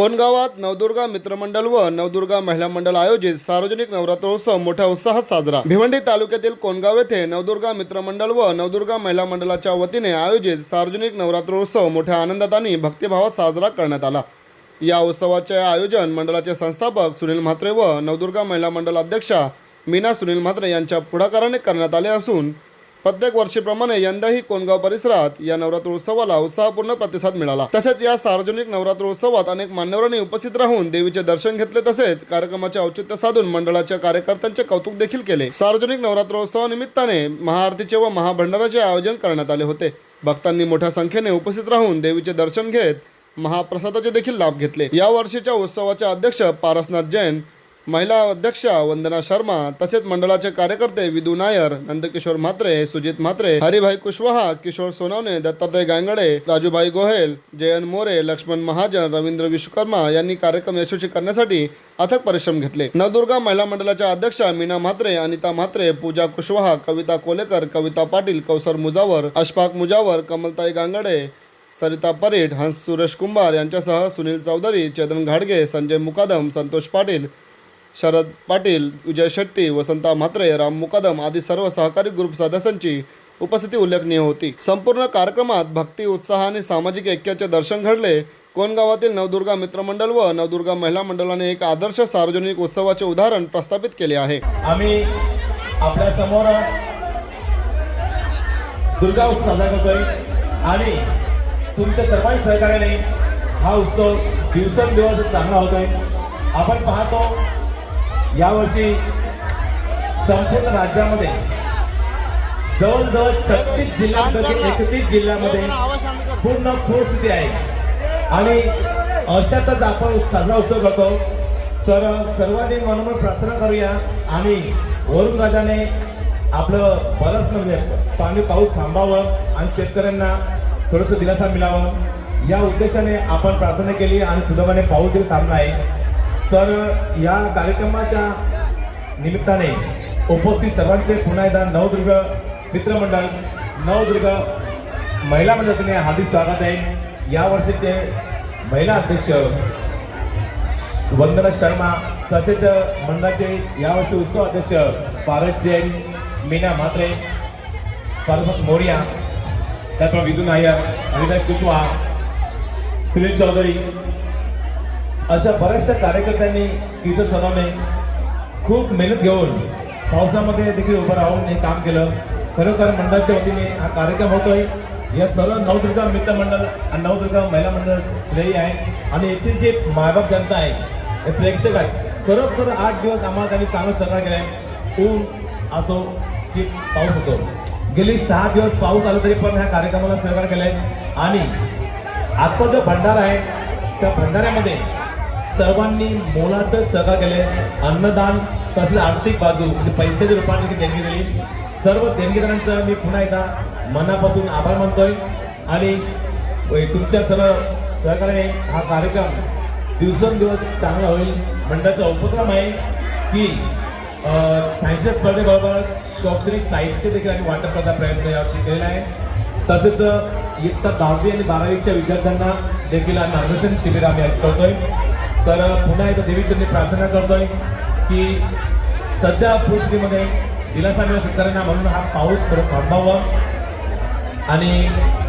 कोणगावात नवदुर्गा मित्रमंडळ व नवदुर्गा महिला मंडळ आयोजित सार्वजनिक नवरात्रोत्सव मोठ्या उत्साहात साजरा. भिवंडी तालुक्यातील कोणगाव येथे नवदुर्गा मित्रमंडळ व नवदुर्गा महिला मंडळाच्या वतीने आयोजित सार्वजनिक नवरात्रोत्सव मोठ्या आनंदात आणि भक्तिभावात साजरा करण्यात आला. या उत्सवाचे आयोजन मंडळाचे संस्थापक सुनील म्हात्रे व नवदुर्गा महिला मंडळ अध्यक्षा मीना सुनील म्हात्रे यांच्या पुढाकाराने करण्यात आले असून प्रत्येक वर्षीप्रमाणे यंदाही कोणगाव परिसरात या नवरात्रोत्सवाला उत्साहपूर्ण प्रतिसाद मिळाला. तसेच या सार्वजनिक नवरात्रोत्सवात अनेक मान्यवरांनी उपस्थित राहून देवीचे दर्शन घेतले तसेच कार्यक्रमाचे औचित्य साधून मंडळाच्या कार्यकर्त्यांचे कौतुक देखील केले. सार्वजनिक नवरात्रोत्सवानिमित्ताने महाआरतीचे व महाभंडाराचे आयोजन करण्यात आले होते. भक्तांनी मोठ्या संख्येने उपस्थित राहून देवीचे दर्शन घेत महाप्रसादाचे देखील लाभ घेतले. या वर्षीच्या उत्सवाचे अध्यक्ष पारसनाथ जैन महिला अध्यक्षा वंदना शर्मा तसेच मंडळाचे कार्यकर्ते विदू नायर नंदकिशोर म्हात्रे सुजित म्हात्रे हरिभाई कुशवाहा किशोर सोनवणे दत्तात्रय गांगडे राजूभाई गोहेल जयंत मोरे लक्ष्मण महाजन रवींद्र विश्वकर्मा यांनी कार्यक्रम यशस्वी करण्यासाठी अथक परिश्रम घेतले. नवदुर्गा महिला मंडळाच्या अध्यक्षा मीना म्हात्रे अनिता म्हात्रे पूजा कुशवाहा कविता कोलेकर कविता पाटील कौसर मुजावर अशफाक मुजावर कमलताई गांगडे सरिता परेड हंस सुरेश कुंभार यांच्यासह सुनील चौधरी चेतन घाडगे संजय मुकादम संतोष पाटील शरद पाटील विजय शेट्टी वसंता म्हात्रे राम मुकादम आदी सर्व सहकारी ग्रुप सदस्यांची उपस्थिती उल्लेखनीय होती. संपूर्ण कार्यक्रमात भक्ती उत्साह आणि सामाजिक ऐक्याचे दर्शन घडले. कोणगावातील नवदुर्गा मित्रमंडळ व नवदुर्गा महिला मंडळाने एक आदर्श सार्वजनिक उत्सवाचे उदाहरण प्रस्थापित केले आहे. आम्ही आपल्यासमोर दुर्गा उत्सव साजरा करतोय आणि तुमच्या सर्वांच्या सहकार्याने हा उत्सव दिवसेंदिवस चांगला होतोय. आपण पाहतो यावर्षी संपूर्ण राज्यामध्ये जवळजवळ छत्तीस जिल्ह्यांपैकी एकतीस जिल्ह्यामध्ये पूर्ण पूरस्थिती आहे. आणि अशातच आपण साजरा उत्सव करतो. तर सर्वांनी मनोमन प्रार्थना करूया आणि वरुण राजाने आपलं बरंच म्हणजे पाणी पाऊस थांबावं आणि शेतकऱ्यांना थोडंसं दिलासा मिळावं. या उद्देशाने आपण प्रार्थना केली आणि सुदैवाने पाऊस देखील थांबला आहे तर या कार्यक्रमाच्या निमित्ताने उपस्थित सर्वांचे पुन्हा एकदा नवदुर्ग मित्रमंडळ नवदुर्ग महिला मंडळाने हार्दिक स्वागत आहे. या वर्षीचे महिला अध्यक्ष वंदना शर्मा तसेच मंडळाचे यावर्षी उत्सव अध्यक्ष पारस जैन मीना म्हात्रे परमत मोरिया त्याप्रमाणे विदू नायर अनिता कुशवा सुनील चौधरी अशा बऱ्याचशा कार्यकर्त्यांनी किशोर सनवणे खूप मेहनत घेऊन पावसामध्ये देखील उभं राहून हे काम केलं. खरोखर मंडळाच्या वतीने हा कार्यक्रम होतोय. या सर्व नवदुर्गा मित्र मंडळ आणि नवदुर्गा महिला मंडळ श्रेय आहे. आणि येथील जे मायबाप जनता आहे हे प्रेक्षक आहे खरोखर आठ दिवस आम्हाला त्यांनी चांगलं सहकार्य केलं आहे ऊन असो की पाऊस होतो गेली सहा दिवस पाऊस आला तरी पण ह्या कार्यक्रमाला सहकार्य केला आहे आणि आजचा जो भंडारा आहे त्या भंडाऱ्यामध्ये सर्वांनी मोलाचं सहकार्य केले. अन्नदान तसेच आर्थिक बाजू म्हणजे पैशाच्या रूपाने देखील देणगी दिली. सर्व देणगीदारांचं मी पुन्हा एकदा मनापासून आभार मानतोय. आणि तुमच्या सर्व सहकार्याने हा कार्यक्रम दिवसेंदिवस चांगला होईल. मंडळाचा उपक्रम आहे की फॅन्सी स्पर्धेबरोबर शैक्षणिक साहित्य देखील आम्ही वाटप करण्याचा प्रयत्न यावर्षी केलेला आहे. तसेच इयत्ता दहावी आणि बारावीच्या विद्यार्थ्यांना देखील आम्ही मार्गदर्शन शिबिर आम्ही करतोय. तर पुन्हा एकदा देवीचरणी प्रार्थना करतोय की सध्या परिस्थितीमध्ये दिलासा मिळेल शेतकऱ्यांना म्हणून हा पाऊस परत थांबावा आणि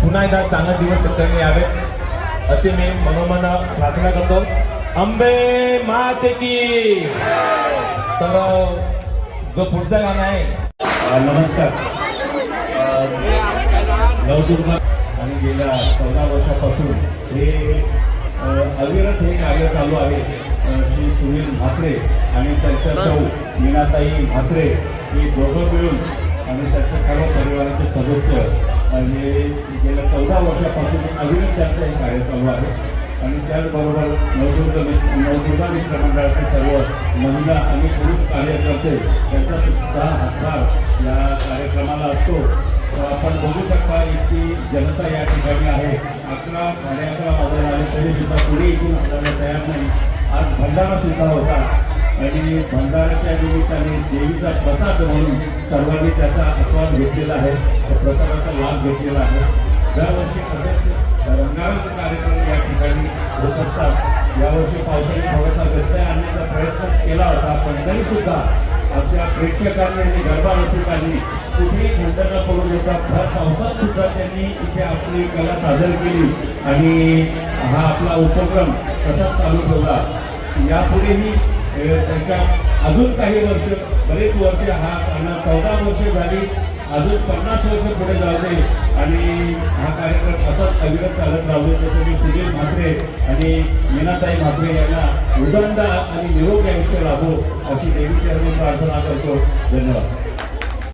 पुन्हा एकदा चांगला दिवस शेतकऱ्यांनी यावेत. अशी मी मनोमन प्रार्थना करतो. अंबे माते की! तर जो पुढचा गाणं आहे. नमस्कार. नवदुर्ग नवदुर्गा आणि गेल्या चौदा वर्षापासून हे अविरत हे कार्य चालू आहे. श्री सुनील म्हात्रे आणि त्यांच्या सौ मीनाताई म्हात्रे हे दोघं मिळून आणि त्यांच्या सर्व परिवाराचे सदस्य हे गेल्या चौदा वर्षापासून अविरत त्यांचं हे कार्य चालू आहे. आणि त्याचबरोबर नवदुर्ग नवदुर्गा मित्र मंडळाचे सर्व महिला आणि पुरुष कार्यकर्ते यांचा सुद्धा हातभार या कार्यक्रमाला असतो. आपण बघू शकता इतकी जनता या ठिकाणी आहे. अकरा साडे अकरा वाजता आले तरी सुद्धा पुढे इथून आपल्याला तयार नाही. आज भंडारा सुद्धा होता. आणि भंडाराच्या निमित्ताने देवीचा प्रसाद म्हणून सर्वांनी त्याचा आस्वाद घेतलेला आहे. त्या प्रसादाचा लाभ घेतलेला आहे. दरवर्षी असेच रंगारंग कार्यक्रम या ठिकाणी होत असतात. यावर्षी पावसाने थोडासा व्यत्यय आणण्याचा प्रयत्न केला होता पण तरी सुद्धा आपल्या प्रेक्षकांनी आणि गरबा रसिकांनी कुठेही खंड न पडू देता भर पावसात सुद्धा त्यांनी इथे आपली कला सादर केली. आणि हा आपला उपक्रम तसाच चालू ठेवला यापुढेही त्यांच्या अजून काही वर्ष बरेच वर्ष हा त्यांना चौदा वर्ष झाली. अजून पन्नास वर्ष पुढे जाऊ दे. आणि हा कार्यक्रम असाच अविरत चालत राहू दे जसं मी सुनील म्हात्रे आणि मीनाताई म्हात्रे यांना उदंड आणि निरोग आयुष्य लाभो अशी देवीची प्रार्थना करतो. धन्यवाद.